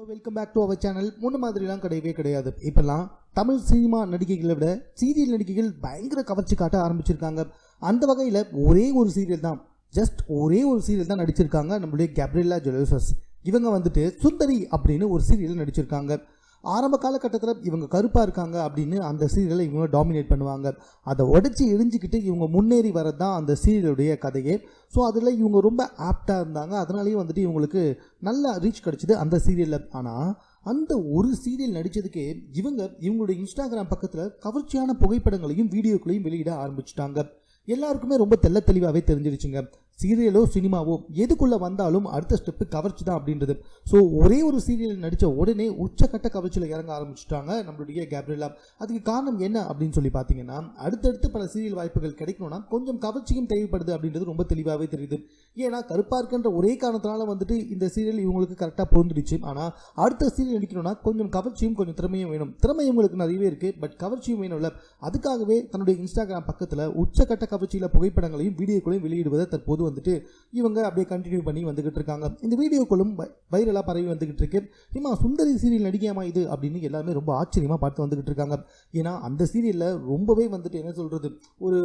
Hello welcome back to our channel முன்ன மாதிரிலாம் கிடையவே கிடையாது. இப்போல்லாம் தமிழ் சினிமா நடிகைகளை விட சீரியல் நடிகைகள் பயங்கர கவர்ச்சி காட்ட ஆரம்பிச்சிருக்காங்க. அந்த வகையில் ஒரே ஒரு சீரியல் தான் ஜஸ்ட் ஒரே ஒரு சீரியல் தான் நடிச்சிருக்காங்க நம்மளுடைய கேப்ரில்லா ஜொலோசஸ் இவங்க வந்துட்டு சுந்தரி அப்படின்னு ஒரு சீரியல் நடிச்சிருக்காங்க. ஆரம்ப காலகட்டத்தில் இவங்க கருப்பாக இருக்காங்க அப்படின்னு அந்த சீரியலை இவங்க டாமினேட் பண்ணுவாங்க. அதை உடச்சி எரிஞ்சிக்கிட்டு இவங்க முன்னேறி வரது தான் அந்த சீரியலுடைய கதையே. ஸோ அதில் இவங்க ரொம்ப ஆப்டாக இருந்தாங்க. அதனாலேயே வந்துட்டு இவங்களுக்கு நல்ல ரீச் கிடச்சிது அந்த சீரியலில். ஆனால் அந்த ஒரு சீரியல் நடித்ததுக்கே இவங்க இவங்களுடைய இன்ஸ்டாகிராம் பக்கத்தில் கவர்ச்சியான புகைப்படங்களையும் வீடியோக்களையும் வெளியிட ஆரம்பிச்சிட்டாங்க. எல்லாருக்குமே ரொம்ப தெள்ள தெளிவாகவே தெரிஞ்சிருச்சுங்க. சீரியலோ சினிமாவோ எதுக்குள்ளே வந்தாலும் அடுத்த ஸ்டெப்பு கவர்ச்சி தான் அப்படின்றது. ஸோ ஒரே ஒரு சீரியல் நடித்த உடனே உச்சக்கட்ட கவர்ச்சியில் இறங்க ஆரம்பிச்சிட்டாங்க நம்மளுடைய கேப்ரிலா அதுக்கு காரணம் என்ன அப்படின்னு சொல்லி பார்த்தீங்கன்னா அடுத்தடுத்து பல சீரியல் வாய்ப்புகள் கிடைக்கணும்னா கொஞ்சம் கவர்ச்சியும் தேவைப்படுது அப்படின்றது ரொம்ப தெளிவாகவே தெரியுது. ஏன்னா கருப்பாக இருக்கின்ற ஒரே காரணத்தினால வந்துட்டு இந்த சீரியல் இவங்களுக்கு கரெக்டாக பொருந்துடுச்சு ஆனால் அடுத்த சீரியல் நடிக்கணும்னா கொஞ்சம் கவர்ச்சியும் கொஞ்சம் திறமையும் வேணும். திறமை இவங்களுக்கு நிறையவே இருக்குது பட் கவர்ச்சியும் வேணும்ல. அதுக்காகவே தன்னுடைய இன்ஸ்டாகிராம் பக்கத்தில் உச்சக்கட்ட கவர்ச்சியில் புகைப்படங்களையும் வீடியோக்களையும் வெளியிடுவதை தற்போது வந்துட்டு இவங்க அப்படியே கண்டினியூ பண்ணி வந்துக்கிட்டு இருக்காங்க. இந்த வீடியோக்களும் வைரலாக பரவி வந்துக்கிட்டு இருக்கு. இம்மா சுந்தரி சீரியல் நடிகையாமா இது? அப்படின்னு எல்லாருமே ரொம்ப ஆச்சரியமாக பார்த்து வந்துக்கிட்டு இருக்காங்க. ஏன்னா அந்த சீரியலில் ரொம்பவே வந்துட்டு என்ன சொல்கிறது ஒரு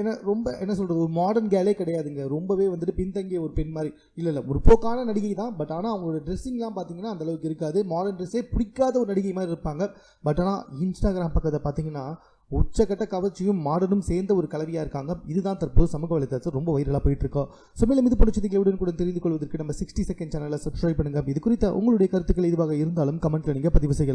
என்ன ரொம்ப என்ன சொல்கிறது ஒரு மாடர்ன் கேலே கிடையாதுங்க. ரொம்பவே வந்துட்டு பின்தங்கிய ஒரு பெண் மாதிரி. இல்லை இல்லை முற்போக்கான நடிகை தான். பட் ஆனால் அவங்களோட ட்ரெஸ்ஸிங்லாம் பார்த்தீங்கன்னா அந்த அளவுக்கு இருக்காது. மாடர்ன் ட்ரெஸ்ஸே பிடிக்காத ஒரு நடிகை மாதிரி இருப்பாங்க. பட் ஆனால் இன்ஸ்டாகிராம் பக்கத்தை பார்த்தீங்கன்னா உச்சக்கட்ட கவர்ச்சியும் மாடலும் சேர்ந்த ஒரு கலவையாக இருக்காங்க. இதுதான் தற்போது சமூக வலைதளத்தில் ரொம்ப வைரலாக போயிட்டு இருக்கோம் ஸோ மேலும் இது பிடிச்சதுக்கு எவ்வளோ கூட தெரிந்து கொள்வதற்கு நம்ம சிக்ஸ்டி செகண்ட் சேனலை சப்ஸ்கிரைப் பண்ணுங்க. இது குறித்த உங்களுடைய கருத்துக்கள் இதுவாக இருந்தாலும் கமெண்ட்டில் நீங்கள் பதிவு செய்யலாம்.